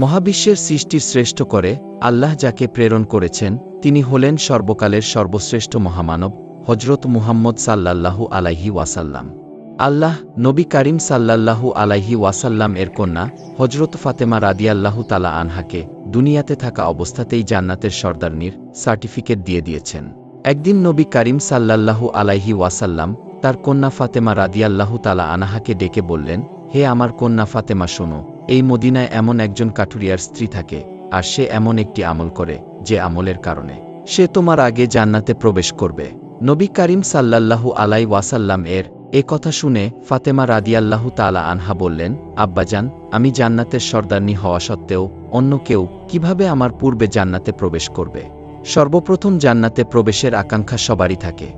মহাবিশ্বের সৃষ্টি শ্রেষ্ঠ করে, আল্লাহ যাকে প্রেরণ করেছেন, তিনি হলেন সর্বকালের সর্বশ্রেষ্ঠ মহামানব হজরত মুহাম্মদ সাল্লাল্লাহু আলাইহি ওয়াসাল্লাম। আল্লাহ, নবী করিম সাল্লাল্লাহু আলাইহি ওয়াসাল্লাম এর কন্যা হজরত ফাতেমা রাদিয়াল্লাহু তালা আনহাকে দুনিয়াতে থাকা অবস্থাতেই জান্নাতের সর্দারনির সার্টিফিকেট দিয়ে দিয়েছেন। একদিন নবী করিম সাল্লাল্লাহু আলাইহি ওয়াসাল্লাম তার কন্যা ফাতেমা রাদিয়াল্লাহু তালা আনাহাকে ডেকে বললেন হে আমার কন্যা ফাতেমা, শোনো, এই মদিনায় এমন একজন কাঠুরিয়ার স্ত্রী থাকে, আর সে এমন একটি আমল করে, যে আমলের কারণে সে তোমার আগে জান্নাতে প্রবেশ করবে। নবী করিম সাল্লাল্লাহু আলাই ওয়াসাল্লাম এর এ কথা শুনে ফাতেমা রাদিয়াল্লাহু তালা আনহা বললেন, আব্বাজান, আমি জান্নাতের সর্দারনি হওয়া সত্ত্বেও অন্য কেউ কীভাবে আমার পূর্বে জান্নাতে প্রবেশ করবে? সর্বপ্রথম জান্নাতে প্রবেশের আকাঙ্ক্ষা সবারই থাকে।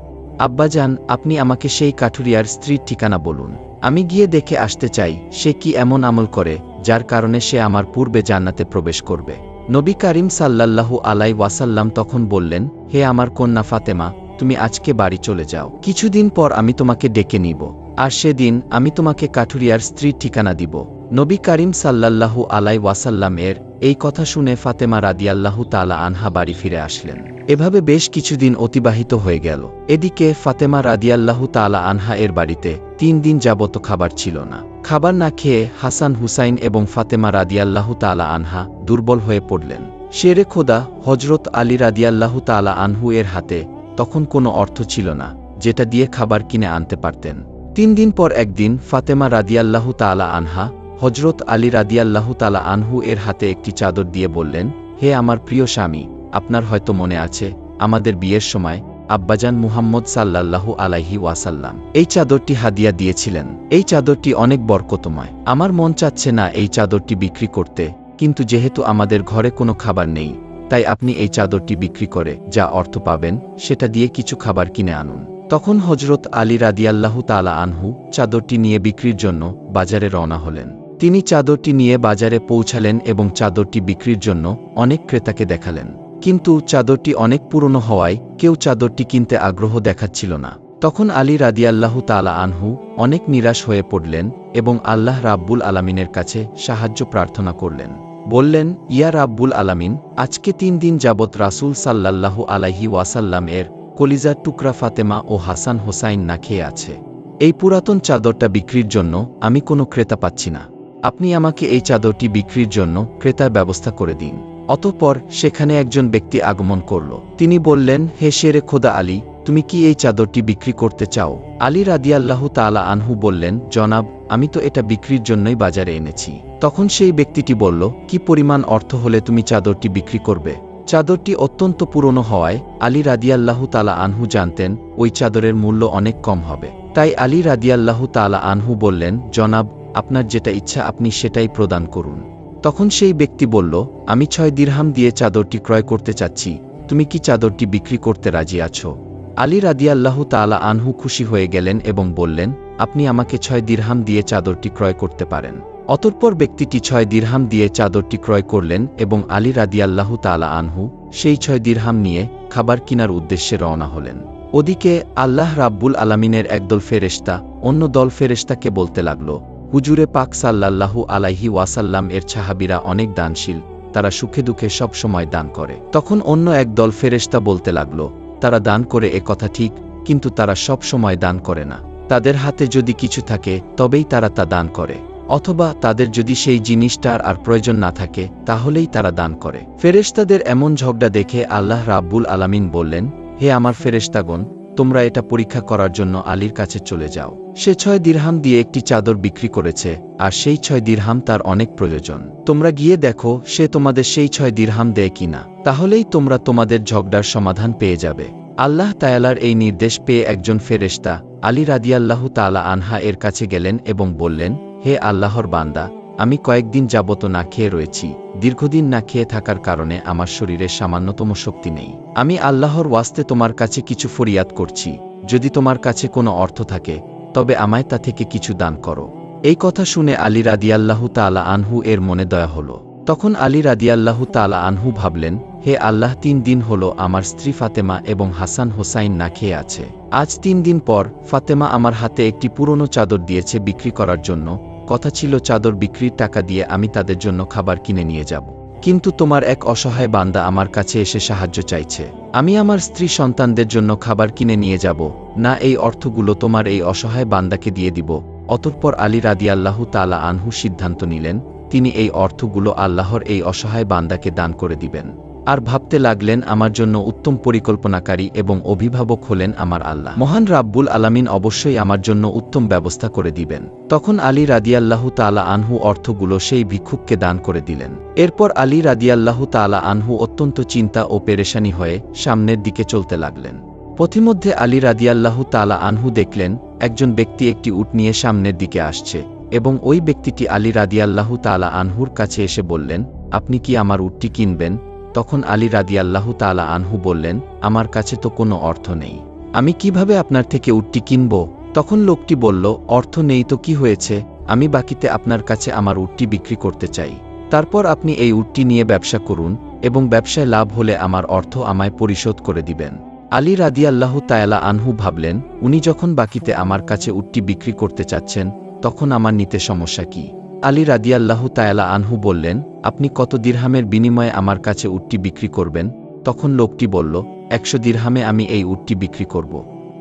আব্বাজান, আপনি আমাকে সেই কাঠুরিয়ার স্ত্রীর ঠিকানা বলুন। আমি গিয়ে দেখে আসতে চাই, সে কি এমন আমল করে, যার কারণে সে আমার পূর্বে জান্নাতে প্রবেশ করবে। নবী করিম সাল্লাল্লাহু আলাই ওয়াসাল্লাম তখন বললেন, হে আমার কন্যা ফাতেমা, তুমি আজকে বাড়ি চলে যাও। কিছুদিন পর আমি তোমাকে ডেকে নিব, আর সেদিন আমি তোমাকে কাঠুরিয়ার স্ত্রীর ঠিকানা দিব। নবী করিম সাল্লাল্লাহু আলাই ওয়াসাল্লাম এর এই কথা শুনে ফাতেমা রাদিয়াল্লাহু তালা আনহা বাড়ি ফিরে আসলেন। এভাবে বেশ কিছুদিন অতিবাহিত হয়ে গেল। এদিকে ফাতেমা রাদিয়াল্লাহু তালা আনহা এর বাড়িতে তিন দিন যাবত খাবার ছিল না। খাবার না খেয়ে হাসান হুসাইন এবং ফাতেমা রাদিয়াল্লাহু তালা আনহা দুর্বল হয়ে পড়লেন। শেরে খোদা হজরত আলী রাদিয়াল্লাহু তালা আনহু এর হাতে তখন কোনো অর্থ ছিল না, যেটা দিয়ে খাবার কিনে আনতে পারতেন। তিন দিন পর একদিন ফাতেমা রাদিয়াল্লাহু তালা আনহা হজরত আলী রাদিয়াল্লাহু তালা আনহু এর হাতে একটি চাদর দিয়ে বললেন, হে আমার প্রিয় স্বামী, আপনার হয়তো মনে আছে, আমাদের বিয়ের সময় আব্বাজান মুহাম্মদ সাল্লাল্লাহু আলাইহি ওয়াসাল্লাম এই চাদরটি হাদিয়া দিয়েছিলেন। এই চাদরটি অনেক বরকতময়। আমার মন চাচ্ছে না এই চাদরটি বিক্রি করতে, কিন্তু যেহেতু আমাদের ঘরে কোনো খাবার নেই, তাই আপনি এই চাদরটি বিক্রি করে যা অর্থ পাবেন, সেটা দিয়ে কিছু খাবার কিনে আনুন। তখন হজরত আলী রাদিয়াল্লাহু তালা আনহু চাদরটি নিয়ে বিক্রির জন্য বাজারে রওনা হলেন। তিনি চাদরটি নিয়ে বাজারে পৌঁছালেন এবং চাদরটি বিক্রির জন্য অনেক ক্রেতাকে দেখালেন। কিন্তু চাদরটি অনেক পুরনো হওয়ায় কেউ চাদরটি কিনতে আগ্রহ দেখাচ্ছিল না। তখন আলী রাদিয়াল্লাহু তালা আনহু অনেক নিরাশ হয়ে পড়লেন এবং আল্লাহ রাব্বুল আলামিনের কাছে সাহায্য প্রার্থনা করলেন। বললেন, ইয়া রাব্বুল আলামিন, আজকে তিন দিন যাবৎ রাসূল সাল্লাল্লাহু আলাইহি ওয়াসাল্লাম এর কলিজার টুকরা ফাতেমা ও হাসান হোসাইন না খেয়ে আছে। এই পুরাতন চাদরটা বিক্রির জন্য আমি কোনো ক্রেতা পাচ্ছি না। আপনি আমাকে এই চাদরটি বিক্রির জন্য ক্রেতার ব্যবস্থা করে দিন। অতঃপর সেখানে একজন ব্যক্তি আগমন করল। তিনি বললেন, হে শেরে খোদা আলী, তুমি কি এই চাদরটি বিক্রি করতে চাও? আলী রাদিয়াল্লাহু তালা আনহু বললেন, জনাব, আমি তো এটা বিক্রির জন্যই বাজারে এনেছি। তখন সেই ব্যক্তিটি বলল, কি পরিমাণ অর্থ হলে তুমি চাদরটি বিক্রি করবে? চাদরটি অত্যন্ত পুরনো হওয়ায় আলী রাদিয়াল্লাহু তালা আনহু জানতেন, ওই চাদরের মূল্য অনেক কম হবে। তাই আলী রাদিয়াল্লাহু তালা আনহু বললেন, জনাব আপনার যেটা ইচ্ছা আপনি সেটাই প্রদান করুন। তখন সেই ব্যক্তি বলল, আমি ছয় দিরহাম দিয়ে চাদরটি ক্রয় করতে চাচ্ছি। তুমি কি চাদরটি বিক্রি করতে রাজি আছো? আলী রাদিয়াল্লাহু তালা আনহু খুশি হয়ে গেলেন এবং বললেন, আপনি আমাকে ছয় দিরহাম দিয়ে চাদরটি ক্রয় করতে পারেন। অতঃপর ব্যক্তিটি ছয় দিরহাম দিয়ে চাদরটি ক্রয় করলেন এবং আলী রাদিয়াল্লাহু তালা আনহু সেই ছয় দিরহাম নিয়ে খাবার কিনার উদ্দেশ্যে রওনা হলেন। ওদিকে আল্লাহ রাব্বুল আলামিনের একদল ফেরেশতা অন্য দল ফেরেশতাকে বলতে লাগল হুজুরে পাক সাল্লাল্লাহু আলাইহি ওয়াসাল্লাম এর ছাহাবিরা অনেক দানশীল, তারা সুখে দুঃখে সব সময় দান করে। তখন অন্য এক দল ফেরেশতা বলতে লাগল, তারা দান করে এ কথা ঠিক, কিন্তু তারা সব সময় দান করে না। তাদের হাতে যদি কিছু থাকে, তবেই তারা তা দান করে। অথবা তাদের যদি সেই জিনিসটার আর প্রয়োজন না থাকে, তাহলেই তারা দান করে। ফেরেশতাদের এমন ঝগড়া দেখে আল্লাহ রাব্বুল আলামিন বললেন, হে আমার ফেরেশতাগণ তোমরা এটা পরীক্ষা করার জন্য আলীর কাছে চলে যাও। সে ছয় দিরহাম দিয়ে একটি চাদর বিক্রি করেছে, আর সেই ছয় দিরহাম তার অনেক প্রয়োজন। তোমরা গিয়ে দেখো, সে তোমাদের সেই ছয় দিরহাম দেয় কিনা। তাহলেই তোমরা তোমাদের ঝগড়ার সমাধান পেয়ে যাবে। আল্লাহ তায়ালার এই নির্দেশ পেয়ে একজন ফেরেশতা, আলী রাদিয়াল্লাহু তালা আনহা এর কাছে গেলেন এবং বললেন, হে আল্লাহর বান্দা আমি কয়েকদিন যাবত না খেয়ে রয়েছি, দীর্ঘদিন না খেয়ে থাকার কারণে আমার শরীরে সামান্যতম শক্তি নেই। আমি আল্লাহর ওয়াস্তে তোমার কাছে কিছু ফরিয়াদ করছি, যদি তোমার কাছে কোনো অর্থ থাকে, তবে আমায় তা থেকে কিছু দান করো। এই কথা শুনে আলী রাদিয়াল্লাহু তালা আনহু এর মনে দয়া হল। তখন আলী রাদিয়াল্লাহু তালা আনহু ভাবলেন, হে আল্লাহ, তিন দিন হল আমার স্ত্রী ফাতেমা এবং হাসান হোসাইন না খেয়ে আছে। আজ তিন দিন পর ফাতেমা আমার হাতে একটি পুরনো চাদর দিয়েছে বিক্রি করার জন্য কথা ছিল চাদর বিক্রির টাকা দিয়ে আমি তাদের জন্য খাবার কিনে নিয়ে যাব। কিন্তু তোমার এক অসহায় বান্দা আমার কাছে এসে সাহায্য চাইছে। আমি আমার স্ত্রী সন্তানদের জন্য খাবার কিনে নিয়ে যাব, না এই অর্থগুলো তোমার এই অসহায় বান্দাকে দিয়ে দিব। অতঃপর আলী রাদিয়াল্লাহু তালা আনহু সিদ্ধান্ত নিলেন, তিনি এই অর্থগুলো আল্লাহর এই অসহায় বান্দাকে দান করে দিবেন। আর ভাবতে লাগলেন আমার জন্য উত্তম পরিকল্পনাকারী এবং অভিভাবক হলেন আমার আল্লাহ। মহান রাব্বুল আলামিন অবশ্যই আমার জন্য উত্তম ব্যবস্থা করে দিবেন। তখন আলী রাদিয়াল্লাহু তালা আনহু অর্থগুলো সেই ভিক্ষুককে দান করে দিলেন। এরপর আলী রাদিয়াল্লাহু তালা আনহু অত্যন্ত চিন্তা ও পেরেশানি হয়ে সামনের দিকে চলতে লাগলেন। পথিমধ্যে আলী রাদিয়াল্লাহু তালা আনহু দেখলেন, একজন ব্যক্তি একটি উট নিয়ে সামনের দিকে আসছে এবং ওই ব্যক্তিটি আলী রাদিয়াল্লাহু তালা আনহুর কাছে এসে বললেন, আপনি কি আমার উটটি কিনবেন? তখন আলী রাদিয়াল্লাহু তালা আনহু বললেন, আমার কাছে তো কোনো অর্থ নেই। আমি কীভাবে আপনার থেকে উটটি কিনব? তখন লোকটি বলল, অর্থ নেই তো কি হয়েছে? আমি বাকিতে আপনার কাছে আমার উটটি বিক্রি করতে চাই। তারপর আপনি এই উটটি নিয়ে ব্যবসা করুন এবং ব্যবসায় লাভ হলে আমার অর্থ আমায় পরিশোধ করে দিবেন। আলী রাদিয়াল্লাহু তায়ালা আনহু ভাবলেন, উনি যখন বাকিতে আমার কাছে উটটি বিক্রি করতে চাচ্ছেন, তখন আমার নিতে সমস্যা কি? আলী রাদিয়াল্লাহু তায়ালা আনহু বললেন, আপনি কত দিরহামের বিনিময়ে আমার কাছে উটটি বিক্রি করবেন? তখন লোকটি বলল, একশো দিরহামে আমি এই উটটি বিক্রি করব।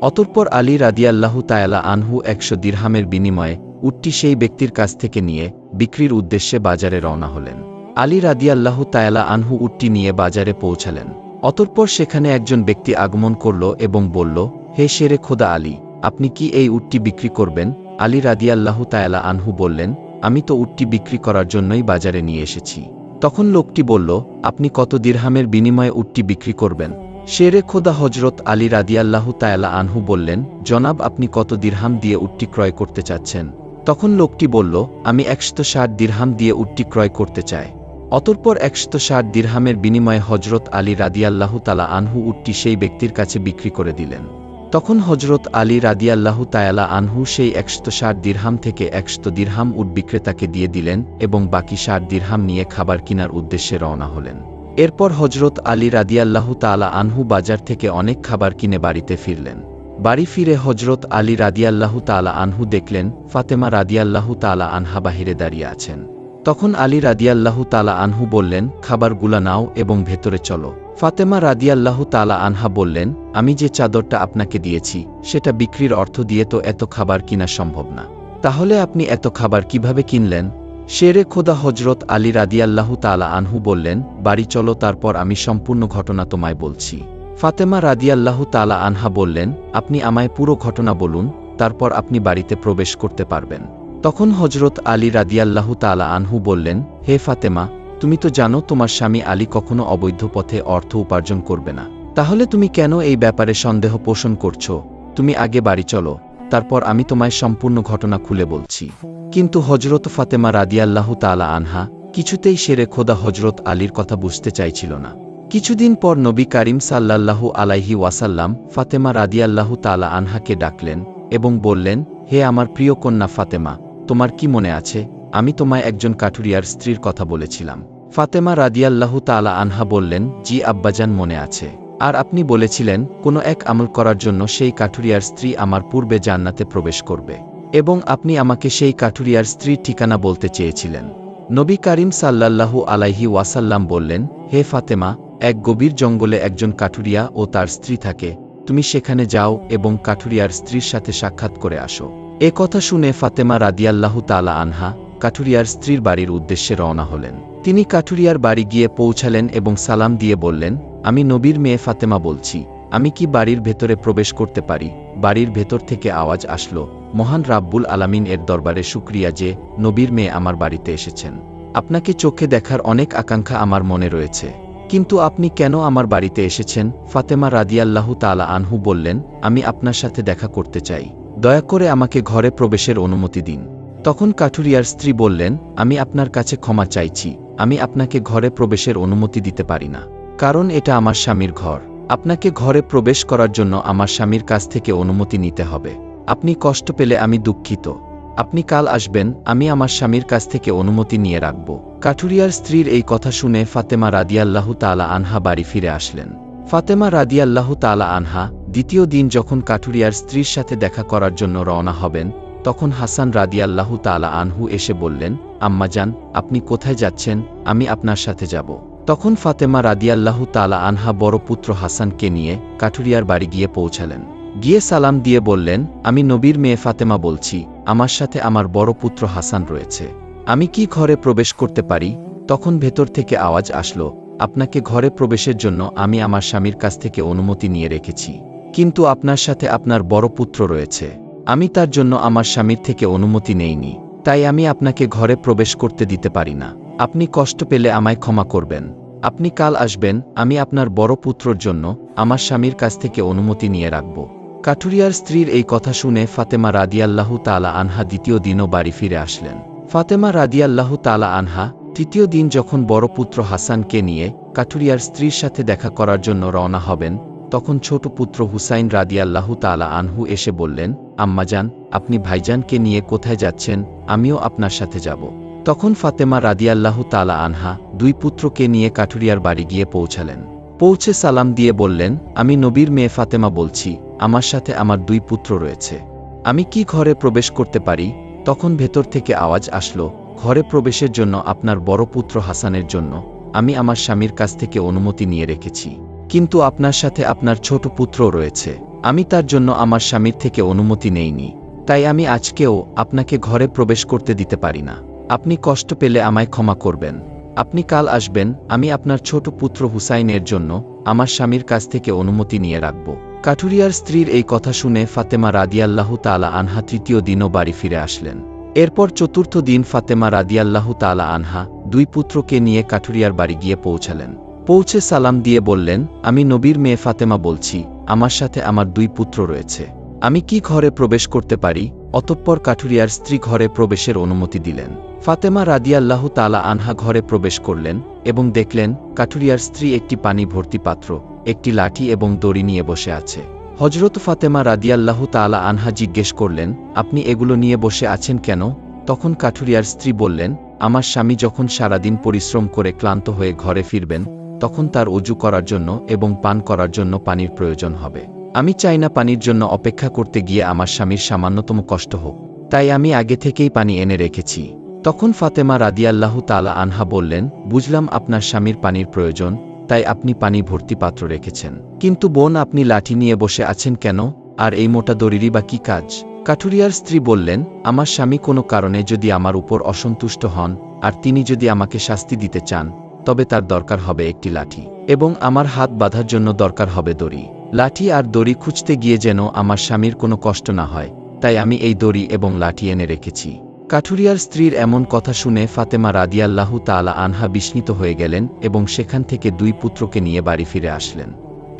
অতঃপর আলী রাদিয়াল্লাহু তায়ালা আনহু একশো দিরহামের বিনিময়ে উটটি সেই ব্যক্তির কাছ থেকে নিয়ে বিক্রির উদ্দেশ্যে বাজারে রওনা হলেন। আলী রাদিয়াল্লাহু তায়ালা আনহু উটটি নিয়ে বাজারে পৌঁছালেন। অতঃপর সেখানে একজন ব্যক্তি আগমন করল এবং বলল, হে শেরে খোদা আলী, আপনি কি এই উটটি বিক্রি করবেন? আলী রাদিয়াল্লাহু তায়ালা আনহু বললেন আমি তো উটটি বিক্রি করার জন্যই বাজারে নিয়ে এসেছি। তখন লোকটি বলল, আপনি কত দিরহামের বিনিময়ে উটটি বিক্রি করবেন? শেরে খোদা হজরত আলী রাদিয়াল্লাহু তায়ালা আনহু বললেন, জনাব, আপনি কত দিরহাম দিয়ে উটটি ক্রয় করতে চাচ্ছেন? তখন লোকটি বলল, আমি একশো ষাট দিরহাম দিয়ে উটটি ক্রয় করতে চাই। অতঃপর একশত ষাট দিরহামের বিনিময়ে হজরত আলী রাদিয়াল্লাহু তালা আনহু উটটি সেই ব্যক্তির কাছে বিক্রি করে দিলেন। তখন হজরত আলী রাদিয়াল্লাহু তায়ালা আনহু সেই একশত ষাট দিরহাম থেকে একশত দিরহাম উট বিক্রেতাকে দিয়ে দিলেন এবং বাকি ষাট দিরহাম নিয়ে খাবার কিনার উদ্দেশ্যে রওনা হলেন। এরপর হজরত আলী রাদিয়াল্লাহু তালা আনহু বাজার থেকে অনেক খাবার কিনে বাড়িতে ফিরলেন। বাড়ি ফিরে হজরত আলী রাদিয়াল্লাহু তালা আনহু দেখলেন ফাতেমা রাদিয়াল্লাহু তালা আনহা বাহিরে দাঁড়িয়ে আছেন। তখন আলী রাদিয়াল্লাহু তালা আনহু বললেন, খাবারগুলা নাও এবং ভেতরে চলো। ফাতেমা রাদিয়াল্লাহু তালা আনহা বললেন, আমি যে চাদরটা আপনাকে দিয়েছি, সেটা বিক্রির অর্থ দিয়ে তো এত খাবার কিনা সম্ভব না। তাহলে আপনি এত খাবার কীভাবে কিনলেন? শেরে খোদা হজরত আলী রাদিয়াল্লাহু তালা আনহু বললেন, বাড়ি চলো, তারপর আমি সম্পূর্ণ ঘটনা তোমায় বলছি। ফাতেমা রাদিয়াল্লাহু তালা আনহা বললেন, আপনি আমায় পুরো ঘটনা বলুন, তারপর আপনি বাড়িতে প্রবেশ করতে পারবেন। তখন হজরত আলী রাদিয়াল্লাহু তালা আনহু বললেন, হে ফাতেমা তুমি তো জানো তোমার স্বামী আলী কখনো অবৈধ পথে অর্থ উপার্জন করবে না। তাহলে তুমি কেন এই ব্যাপারে সন্দেহ পোষণ করছ? তুমি আগে বাড়ি চলো, তারপর আমি তোমায় সম্পূর্ণ ঘটনা খুলে বলছি। কিন্তু হজরত ফাতেমা রাদিয়াল্লাহু তালা আনহা কিছুতেই সেরে খোদা হজরত আলীর কথা বুঝতে চাইছিল না। কিছুদিন পর নবী কারিম সাল্লাল্লাহু আলাইহি ওয়াসাল্লাম ফাতেমা রাদিয়াল্লাহু তালা আনহাকে ডাকলেন এবং বললেন, হে আমার প্রিয় কন্যা ফাতেমা, তোমার কি মনে আছে? আমি তোমায় একজন কাঠুরিয়ার স্ত্রীর কথা বলেছিলাম। ফাতেমা রাদিয়াল্লাহু তালা আনহা বললেন, জি আব্বাজান মনে আছে। আর আপনি বলেছিলেন, কোনো এক আমল করার জন্য সেই কাঠুরিয়ার স্ত্রী আমার পূর্বে জান্নাতে প্রবেশ করবে। এবং আপনি আমাকে সেই কাঠুরিয়ার স্ত্রীর ঠিকানা বলতে চেয়েছিলেন। নবী কারিম সাল্লাল্লাহু আলাইহি ওয়াসাল্লাম বললেন, হে ফাতেমা, এক গভীর জঙ্গলে একজন কাঠুরিয়া ও তার স্ত্রী থাকে। তুমি সেখানে যাও এবং কাঠুরিয়ার স্ত্রীর সাথে সাক্ষাৎ করে আসো। এ কথা শুনে ফাতেমা রাদিয়াল্লাহু তালা আনহা কাঠুরিয়ার স্ত্রীর বাড়ির উদ্দেশ্যে রওনা হলেন। তিনি কাঠুরিয়ার বাড়ি গিয়ে পৌঁছালেন এবং সালাম দিয়ে বললেন, আমি নবীর মেয়ে ফাতেমা বলছি, আমি কি বাড়ির ভেতরে প্রবেশ করতে পারি? বাড়ির ভেতর থেকে আওয়াজ আসলো, মহান রাব্বুল আলামিন এর দরবারে শুক্রিয়া যে নবীর মেয়ে আমার বাড়িতে এসেছেন। আপনাকে চোখে দেখার অনেক আকাঙ্ক্ষা আমার মনে রয়েছে। কিন্তু আপনি কেন আমার বাড়িতে এসেছেন? ফাতেমা রাদিয়াল্লাহু তালা আনহু বললেন, আমি আপনার সাথে দেখা করতে চাই। দয়া করে আমাকে ঘরে প্রবেশের অনুমতি দিন। তখন কাঠুরিয়ার স্ত্রী বললেন, আমি আপনার কাছে ক্ষমা চাইছি। আমি আপনাকে ঘরে প্রবেশের অনুমতি দিতে পারি না। কারণ এটা আমার স্বামীর ঘর। আপনাকে ঘরে প্রবেশ করার জন্য আমার স্বামীর কাছ থেকে অনুমতি নিতে হবে। আপনি কষ্ট পেলে আমি দুঃখিত। আপনি কাল আসবেন, আমি আমার স্বামীর কাছ থেকে অনুমতি নিয়ে রাখব। কাঠুরিয়ার স্ত্রীর এই কথা শুনে ফাতেমা রাদিয়াল্লাহু তালা আনহা বাড়ি ফিরে আসলেন। ফাতেমা রাদিয়াল্লাহু তালা আনহা দ্বিতীয় দিন যখন কাঠুরিয়ার স্ত্রীর সাথে দেখা করার জন্য রওনা হবেন তখন হাসান রাদিয়াল্লাহু তালা আনহু এসে বললেন আম্মাজান আপনি কোথায় যাচ্ছেন? আমি আপনার সাথে যাব। তখন ফাতেমা রাদিয়াল্লাহু তালা আনহা বড় পুত্র হাসানকে নিয়ে কাঠুরিয়ার বাড়ি গিয়ে পৌঁছালেন। গিয়ে সালাম দিয়ে বললেন, আমি নবীর মেয়ে ফাতেমা বলছি, আমার সাথে আমার বড় পুত্র হাসান রয়েছে। আমি কি ঘরে প্রবেশ করতে পারি? তখন ভেতর থেকে আওয়াজ আসলো, আপনাকে ঘরে প্রবেশের জন্য আমি আমার স্বামীর কাছ থেকে অনুমতি নিয়ে রেখেছি। কিন্তু আপনার সাথে আপনার বড় পুত্র রয়েছে। আমি তার জন্য আমার স্বামীর থেকে অনুমতি নেইনি, তাই আমি আপনাকে ঘরে প্রবেশ করতে দিতে পারি না। আপনি কষ্ট পেলে আমায় ক্ষমা করবেন। আপনি কাল আসবেন, আমি আপনার বড় পুত্রর জন্য আমার স্বামীর কাছ থেকে অনুমতি নিয়ে রাখব। কাঠুরিয়ার স্ত্রীর এই কথা শুনে ফাতেমা রাদিয়াল্লাহু তালা আনহা দ্বিতীয় দিনও বাড়ি ফিরে আসলেন। ফাতেমা রাদিয়াল্লাহু তালা আনহা তৃতীয় দিন যখন বড় পুত্র হাসানকে নিয়ে কাঠুরিয়ার স্ত্রীর সাথে দেখা করার জন্য রওনা হবেন তখন ছোট পুত্র হুসাইন রাদিয়াল্লাহু তালা আনহু এসে বললেন আম্মাজান আপনি ভাইজানকে নিয়ে কোথায় যাচ্ছেন? আমিও আপনার সাথে যাব। তখন ফাতেমা রাদিয়াল্লাহু তালা আনহা দুই পুত্রকে নিয়ে কাঠুরিয়ার বাড়ি গিয়ে পৌঁছালেন। পৌঁছে সালাম দিয়ে বললেন, আমি নবীর মেয়ে ফাতেমা বলছি, আমার সাথে আমার দুই পুত্র রয়েছে। আমি কি ঘরে প্রবেশ করতে পারি? তখন ভেতর থেকে আওয়াজ আসলো, ঘরে প্রবেশের জন্য আপনার বড় পুত্র হাসানের জন্য, আমি আমার স্বামীর কাছ থেকে অনুমতি নিয়ে রেখেছি। কিন্তু আপনার সাথে আপনার ছোট পুত্রও রয়েছে। আমি তার জন্য আমার স্বামীর থেকে অনুমতি নেইনি। তাই আমি আজকেও আপনাকে ঘরে প্রবেশ করতে দিতে পারি না। আপনি কষ্ট পেলে আমায় ক্ষমা করবেন। আপনি কাল আসবেন, আমি আপনার ছোট পুত্র হুসাইনের জন্য আমার স্বামীর কাছ থেকে অনুমতি নিয়ে রাখব। কাঠুরিয়ার স্ত্রীর এই কথা শুনে ফাতেমা রাদিয়াল্লাহু তালা আনহা তৃতীয় দিনও বাড়ি ফিরে আসলেন। এরপর চতুর্থ দিন ফাতেমা রাদিয়াল্লাহু তালা আনহা দুই পুত্রকে নিয়ে কাঠুরিয়ার বাড়ি গিয়ে পৌঁছালেন। পৌঁছে সালাম দিয়ে বললেন, আমি নবীর মেয়ে ফাতেমা বলছি, আমার সাথে আমার দুই পুত্র রয়েছে। আমি কি ঘরে প্রবেশ করতে পারি? অতঃপর কাঠুরিয়ার স্ত্রী ঘরে প্রবেশের অনুমতি দিলেন। ফাতেমা রাদিয়াল্লাহু তালা আনহা ঘরে প্রবেশ করলেন এবং দেখলেন, কাঠুরিয়ার স্ত্রী একটি পানি ভর্তি পাত্র, একটি লাঠি এবং দড়ি নিয়ে বসে আছে। হজরত ফাতেমা রাদিয়াল্লাহু তালা আনহা জিজ্ঞেস করলেন, আপনি এগুলো নিয়ে বসে আছেন কেন? তখন কাঠুরিয়ার স্ত্রী বললেন, আমার স্বামী যখন সারাদিন পরিশ্রম করে ক্লান্ত হয়ে ঘরে ফিরবেন তখন তার অজু করার জন্য এবং পান করার জন্য পানির প্রয়োজন হবে। আমি চাই না পানির জন্য অপেক্ষা করতে গিয়ে আমার স্বামীর সামান্যতম কষ্ট হোক। তাই আমি আগে থেকেই পানি এনে রেখেছি। তখন ফাতেমা রাদিয়াল্লাহু তালা আনহা বললেন, বুঝলাম আপনার স্বামীর পানির প্রয়োজন, তাই আপনি পানি ভর্তি পাত্র রেখেছেন। কিন্তু বোন, আপনি লাঠি নিয়ে বসে আছেন কেন? আর এই মোটা দড়িরই বা কি কাজ? কাঠুরিয়ার স্ত্রী বললেন, আমার স্বামী কোনো কারণে যদি আমার উপর অসন্তুষ্ট হন, আর তিনি যদি আমাকে শাস্তি দিতে চান তবে তার দরকার হবে একটি লাঠি, এবং আমার হাত বাঁধার জন্য দরকার হবে দড়ি। লাঠি আর দড়ি খুঁজতে গিয়ে যেন আমার স্বামীর কোনো কষ্ট না হয়, তাই আমি এই দড়ি এবং লাঠি এনে রেখেছি। কাঠুরিয়ার স্ত্রীর এমন কথা শুনে ফাতেমা রাদিয়াল্লাহু তালা আনহা বিস্মিত হয়ে গেলেন এবং সেখান থেকে দুই পুত্রকে নিয়ে বাড়ি ফিরে আসলেন।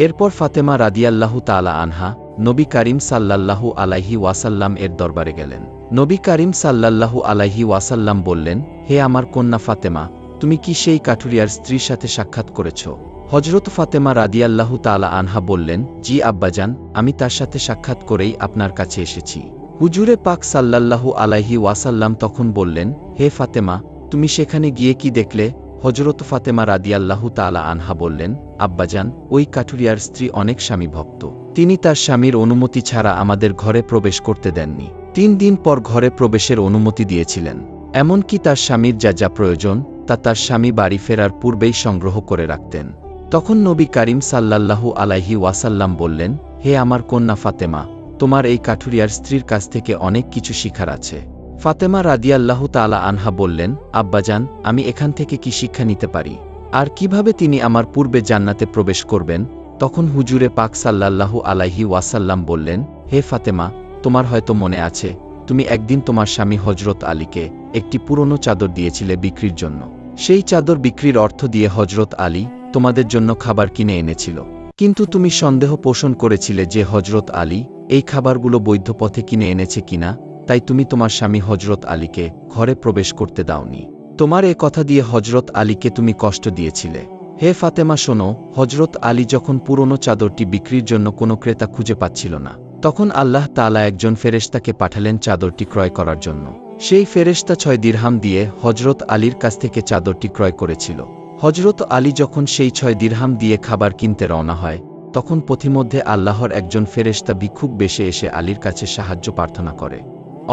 এরপর ফাতেমা রাদিয়াল্লাহু তালা আনহা নবী করিম সাল্লাল্লাহু আলাইহি ওয়াসাল্লাম এর দরবারে গেলেন। নবী করিম সাল্লাল্লাহু আলাইহি ওয়াসাল্লাম বললেন, হে আমার কন্যা ফাতেমা তুমি কি সেই কাঠুরিয়ার স্ত্রীর সাথে সাক্ষাৎ করেছ? হজরত ফাতেমা রাদিয়াল্লাহু তালা আনহা বললেন, জি আব্বাজান, আমি তার সাথে সাক্ষাৎ করেই আপনার কাছে এসেছি। হুজুরে পাক সাল্লাল্লাহু আলাইহি ওয়াসাল্লাম তখন বললেন, হে ফাতেমা, তুমি সেখানে গিয়ে কি দেখলে? হজরত ফাতেমা রাদিয়াল্লাহু তালা আনহা বললেন, আব্বাজান, ওই কাঠুরিয়ার স্ত্রী অনেক স্বামী ভক্ত। তিনি তার স্বামীর অনুমতি ছাড়া আমাদের ঘরে প্রবেশ করতে দেননি। তিন দিন পর ঘরে প্রবেশের অনুমতি দিয়েছিলেন। এমনকি তার স্বামীর যা যা প্রয়োজন তা তার স্বামী বাড়ি ফেরার পূর্বেই সংগ্রহ করে রাখতেন। তখন নবী করিম সাল্লাল্লাহু আলাইহি ওয়াসাল্লাম বললেন, হে আমার কন্যা ফাতেমা, তোমার এই কাঠুরিয়ার স্ত্রীর কাছ থেকে অনেক কিছু শিখার আছে। ফাতেমা রাদিয়াল্লাহু তালা আনহা বললেন, আব্বাজান, আমি এখান থেকে কি শিক্ষা নিতে পারি? আর কীভাবে তিনি আমার পূর্বে জান্নাতে প্রবেশ করবেন? তখন হুজুরে পাক সাল্লাল্লাহু আলাইহি ওয়াসাল্লাম বললেন, হে ফাতেমা, তোমার হয়তো মনে আছে, তুমি একদিন তোমার স্বামী হজরত আলীকে একটি পুরনো চাদর দিয়েছিলে বিক্রির জন্য। সেই চাদর বিক্রির অর্থ দিয়ে হজরত আলী তোমাদের জন্য খাবার কিনে এনেছিল। কিন্তু তুমি সন্দেহ পোষণ করেছিলে যে হজরত আলী এই খাবারগুলো বৈধ পথে কিনে এনেছে কিনা, তাই তুমি তোমার স্বামী হজরত আলীকে ঘরে প্রবেশ করতে দাওনি। তোমার এ কথা দিয়ে হজরত আলীকে তুমি কষ্ট দিয়েছিলে। হে ফাতেমা, শোনো হজরত আলী যখন পুরনো চাদরটি বিক্রির জন্য কোনো ক্রেতা খুঁজে পাচ্ছিল না, তখন আল্লাহ তালা একজন ফেরেশতাকে পাঠালেন চাদরটি ক্রয় করার জন্য। সেই ফেরেশতা ছয় দিরহাম দিয়ে হজরত আলীর কাছ থেকে চাদরটি ক্রয় করেছিল। হজরত আলী যখন সেই ছয় দিরহাম দিয়ে খাবার কিনতে রওনা হয়, তখন পথিমধ্যে আল্লাহর একজন ফেরেশতা ভিক্ষুক বেশে এসে আলীর কাছে সাহায্য প্রার্থনা করে।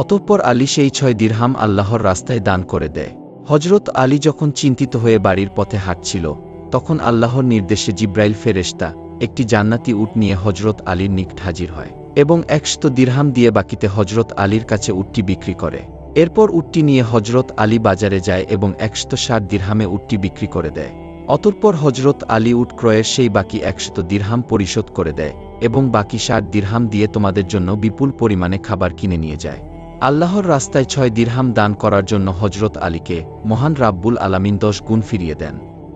অতঃপর আলী সেই ছয় দিরহাম আল্লাহর রাস্তায় দান করে দেয়। হজরত আলী যখন চিন্তিত হয়ে বাড়ির পথে হাঁটছিল, তখন আল্লাহর নির্দেশে জিব্রাইল ফেরেশতা একটি জান্নাতি উট নিয়ে হজরত আলীর নিকট হাজির হয় এবং একশত দিরহাম দিয়ে বাকিতে হজরত আলীর কাছে উটটি বিক্রি করে। এরপর উটটি নিয়ে হজরত আলী বাজারে যায় এবং একশত ষাট দিরহামে উটটি বিক্রি করে দেয়। অতঃপর হজরত আলী উট ক্রয়ের সেই বাকি একশত দিরহাম পরিশোধ করে দেয় এবং বাকি ষাট দিরহাম দিয়ে তোমাদের জন্য বিপুল পরিমাণে খাবার কিনে নিয়ে যায়। আল্লাহর রাস্তায় ছয় দিরহাম দান করার জন্য হজরত আলীকে মহান রাব্বুল আলামিন দশ গুণ ফিরিয়ে দেন।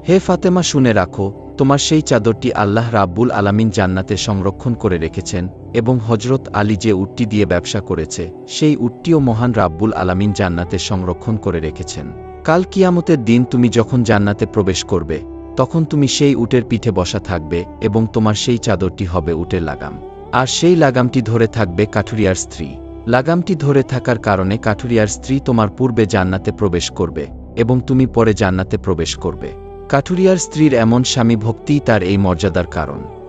হে ফাতেমা, শুনে রাখো তোমার সেই চাদরটি আল্লাহ রাব্বুল আলামিন জান্নাতে সংরক্ষণ করে রেখেছেন এবং হজরত আলী যে উটটি দিয়ে ব্যবসা করেছে, সেই উটটিও মহান রাব্বুল আলামিন জান্নাতে সংরক্ষণ করে রেখেছেন। কাল কিয়ামতের দিন তুমি যখন জান্নাতে প্রবেশ করবে, তখন তুমি সেই উটের পিঠে বসা থাকবে এবং তোমার সেই চাদরটি হবে উটের লাগাম। আর সেই লাগামটি ধরে থাকবে কাঠুরিয়ার স্ত্রী। লাগামটি ধরে থাকার কারণে কাঠুরিয়ার স্ত্রী তোমার পূর্বে জান্নাতে প্রবেশ করবে এবং তুমি পরে জান্নাতে প্রবেশ করবে। কাঠুরিয়ার স্ত্রীর এমন স্বামী ভক্তিই তার এই মর্যাদার কারণ।